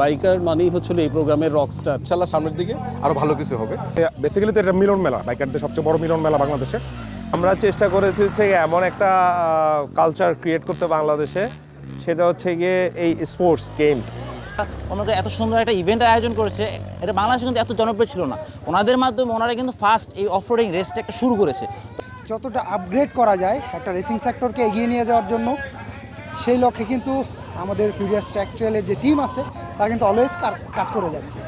Biker মানেই হচ্ছিল এই প্রোগ্রামের রক রকস্টার ইনশাল্লাহ সামনের দিকে আরও ভালো কিছু হবে। বেসিক্যালি তো এটা মিলন মেলা বাইকারদের সবচেয়ে বড় মিলন মেলা বাংলাদেশে। আমরা চেষ্টা করেছি হচ্ছে এমন একটা কালচার ক্রিয়েট করতে বাংলাদেশে সেটা হচ্ছে গিয়ে এই স্পোর্টস গেমস ওনারা এত সুন্দর একটা ইভেন্ট আয়োজন করেছে এটা বাংলাদেশে কিন্তু এত জনপ্রিয় ছিল না। ওনাদের মাধ্যমে ওনারা কিন্তু ফার্স্ট এই অফরোডিং রেসটা একটা শুরু করেছে। যতটা আপগ্রেড করা যায় একটা রেসিং সেক্টরকে এগিয়ে নিয়ে যাওয়ার জন্য সেই লক্ষ্যে কিন্তু আমাদের ফিউরিয়াস ট্র্যাক ট্রেলের যে টিম আছে তারা কিন্তু অলওয়েজ কাজ করে যাচ্ছে।